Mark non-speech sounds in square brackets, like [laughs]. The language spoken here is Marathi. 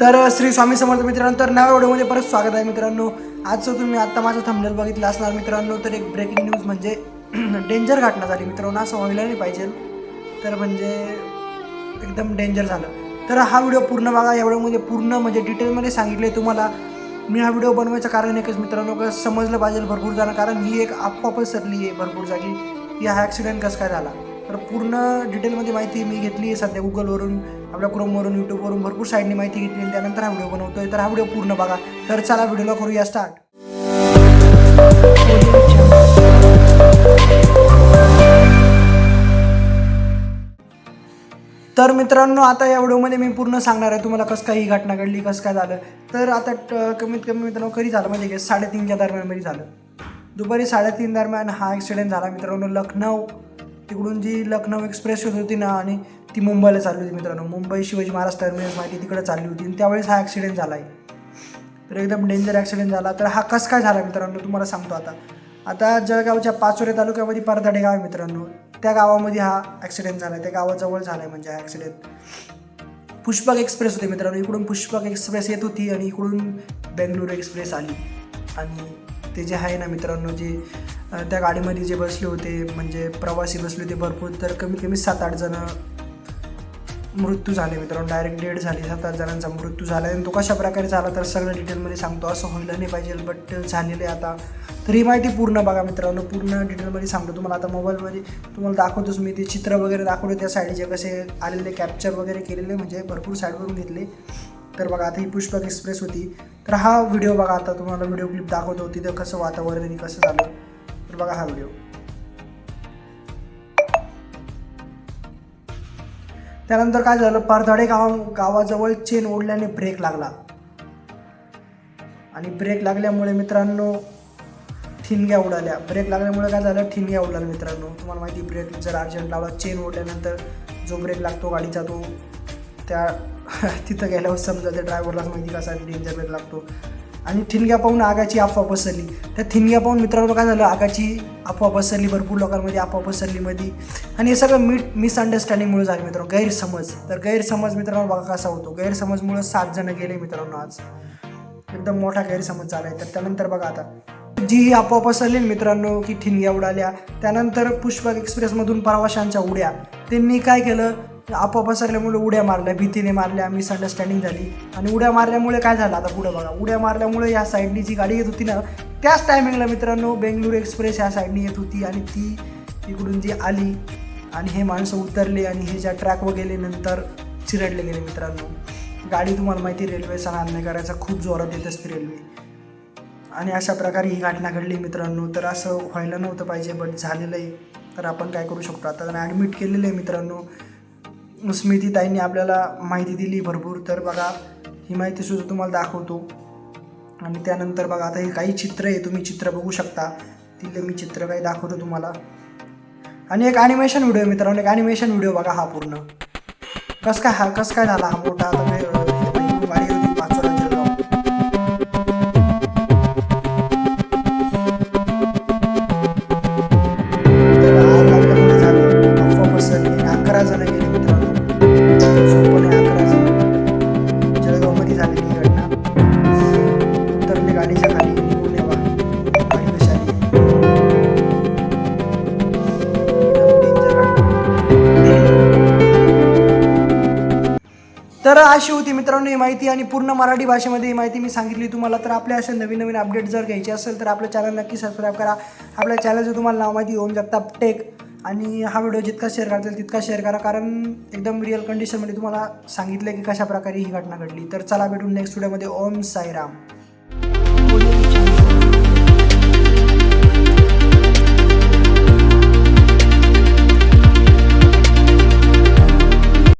तर श्री स्वामी समर्थ मित्रांनो तर नव्या व्हिडिओमध्ये परत स्वागत आहे मित्रांनो. आजचं तुम्ही आत्ता माझं थंबनेल बघितलं असणार मित्रांनो तर एक ब्रेकिंग न्यूज म्हणजे डेंजर घटना झाली मित्रांनो असं व्हायला नाही पाहिजे. तर म्हणजे एकदम डेंजर झालं. तर हा व्हिडिओ पूर्ण बघा या व्हिडिओमध्ये पूर्ण म्हणजे डिटेलमध्ये सांगितले तुम्हाला. मी हा व्हिडिओ बनवायचं कारण एकच मित्रांनो का समजलं पाहिजे भरपूर जण कारण ही एक आपोआपच सरली आहे भरपूर जागी. की हा ॲक्सिडेंट कसं काय झाला? तर पूर्ण डिटेलमध्ये माहिती मी घेतली आहे सध्या गुगलवरून आपल्या क्रोमवरून यूट्यूबवरून भरपूर साईडने माहिती घेतली आणि त्यानंतर हा व्हिडिओ बनवतोय. तर हा व्हिडिओ पूर्ण बघा. तर चला व्हिडिओला करूया स्टार्ट तर मित्रांनो आता या व्हिडिओमध्ये मी पूर्ण सांगणार आहे तुम्हाला कसं काय ही घटना घडली कसं काय झालं. तर आता कमीत कमी मित्रांनो कधी झालं म्हणजे की साडेतीनच्या दरम्यानमध्ये झालं. दुपारी साडेतीन दरम्यान हा ॲक्सिडेंट झाला मित्रांनो लखनौ. तिकडून जी लखनौ एक्सप्रेस होत होती ना आणि ती मुंबईला चालली होती मित्रांनो. मुंबई शिवाजी महाराज टर्मिनस माहिती तिकडे चालली होती आणि त्यावेळेस हा ॲक्सिडेंट झाला आहे तर एकदम डेंजर ॲक्सिडेंट झाला. तर हा कसं काय झाला मित्रांनो? तुम्हाला सांगतो आता. आता जळगावच्या पाचोरे तालुक्यामध्ये परदाडे गाव आहे मित्रांनो. त्या गावामध्ये हा ॲक्सिडेंट झाला आहे त्या गावाजवळ झाला आहे म्हणजे हा ॲक्सिडेंट पुष्पक एक्सप्रेस होते मित्रांनो. इकडून पुष्पक एक्सप्रेस येत होती आणि इकडून बेंगलुरू एक्सप्रेस आली. आणि ते जे आहे ना मित्रांनो जे त्या गाडीमध्ये जे बसले होते म्हणजे प्रवासी बसले होते भरपूर तर कमीत कमी सात आठ जण मृत्यू झाले मित्रांनो. डायरेक्ट डेड झाली सात आठ जणांचा मृत्यू झाला. आणि तो कशा प्रकारे झाला तर सगळं डिटेलमध्ये सांगतो. असं व्हायला नाही पाहिजे बट झालेलं आहे आता. तर ही माहिती पूर्ण बघा मित्रांनो. पूर्ण डिटेलमध्ये सांगतो तुम्हाला. आता मोबाईलमध्ये तुम्हाला दाखवतोच मी. ते चित्र वगैरे दाखवले त्या साईडचे कसे आलेले कॅप्चर वगैरे केलेले म्हणजे भरपूर साईडवरून घेतले. तर बघा आता ही पुष्पक एक्सप्रेस होती. तर हा व्हिडिओ बघा आता तुम्हाला व्हिडिओ क्लिप दाखवतो तिथं कसं वातावरण आणि कसं झालं. तर बघा हा व्हिडिओ त्यानंतर काय झालं? परधडे गाव गावाजवळ चेन ओढल्याने ब्रेक लागला. आणि ब्रेक लागल्यामुळे मित्रांनो ठिणग्या उडाल्या. ब्रेक लागल्यामुळे काय झालं? ठिणग्या उडाल्या मित्रांनो. तुम्हाला माहिती ब्रेक जर अर्जंट लावला चेन ओढल्यानंतर जो ब्रेक लागतो गाडीचा तो त्या [laughs] तिथं गेल्यावर समजा त्या ड्रायव्हरलाच माहिती कसा डेंजर ब्रेक लागतो. आणि ठिणग्या पाहून आगाची अफवा पसरली. त्या ठिणग्या पाहून मित्रांनो काय झालं आगाची अफवा पसरली भरपूर लोकांमध्ये अफवा पसरली मध्ये आणि हे सगळं मी मिसअंडरस्टँडिंगमुळे झालं मित्रांनो गैरसमज. तर गैरसमज मित्रांनो बघा कसा होतो. गैरसमजमुळे सात जण गेले मित्रांनो आज. एकदम मोठा गैरसमज झाला आहे तर त्यानंतर बघा आता. जी ही अफवा पसरली मित्रांनो की ठिणग्या उडाल्या. त्यानंतर पुष्पक एक्सप्रेसमधून प्रवाशांच्या उड्या. त्यांनी काय केलं? आपोआप सगळ्यामुळे उड्या मारल्या भीतीने मारल्या मिसअंडरस्टँडिंग झाली. आणि उड्या मारल्यामुळे काय झालं आता पुढं बघा. उड्या मारल्यामुळे या साईडनी जी गाडी येत होती ना त्याच टायमिंगला मित्रांनो बेंगळुरू एक्सप्रेस या साईडनी येत होती आणि ती इकडून जी आली आणि हे माणसं उतरले आणि हे ज्या ट्रॅकवर गेले नंतर चिरडले गेले मित्रांनो. गाडी तुम्हाला माहिती रेल्वे सण नाही करायचा खूप जोरात येत असते रेल्वे आणि अशा प्रकारे ही घटना घडली मित्रांनो. तर असं व्हायला नव्हतं पाहिजे बट झालेलं आहे. तर आपण काय करू शकतो? आता त्यांना ॲडमिट केलेलं आहे मित्रांनो. स्मृतीताईंनी आपल्याला माहिती दिली भरपूर. तर बघा ही माहितीसुद्धा तुम्हाला दाखवतो. आणि त्यानंतर बघा आता हे काही चित्र आहे तुम्ही चित्र बघू शकता. तिथले मी चित्र काही दाखवतो तुम्हाला. आणि एक ॲनिमेशन व्हिडिओ मित्रांनो एक ॲनिमेशन व्हिडिओ बघा हा पूर्ण. कसं काय हा कसं काय झाला हा मोठा? तर अशी होती मित्रांनो ही माहिती आणि पूर्ण मराठी भाषेमध्ये ही माहिती मी सांगितली. तुम्हाला तर आपल्या अशा नवीन नवीन अपडेट जर घ्यायचे असेल तर आपलं चॅनल नक्की सबस्क्राईब करा. आपल्या चॅनलचं तुम्हाला नाव माहिती होऊन जगताप टेक. आणि हा व्हिडिओ जितका शेअर करता येईल तितका शेअर करा. कारण एकदम रिअल कंडिशनमध्ये तुम्हाला सांगितलं की कशा प्रकारे ही घटना घडली. तर चला भेटून नेक्स्ट व्हिडिओमध्ये ओम साईराम.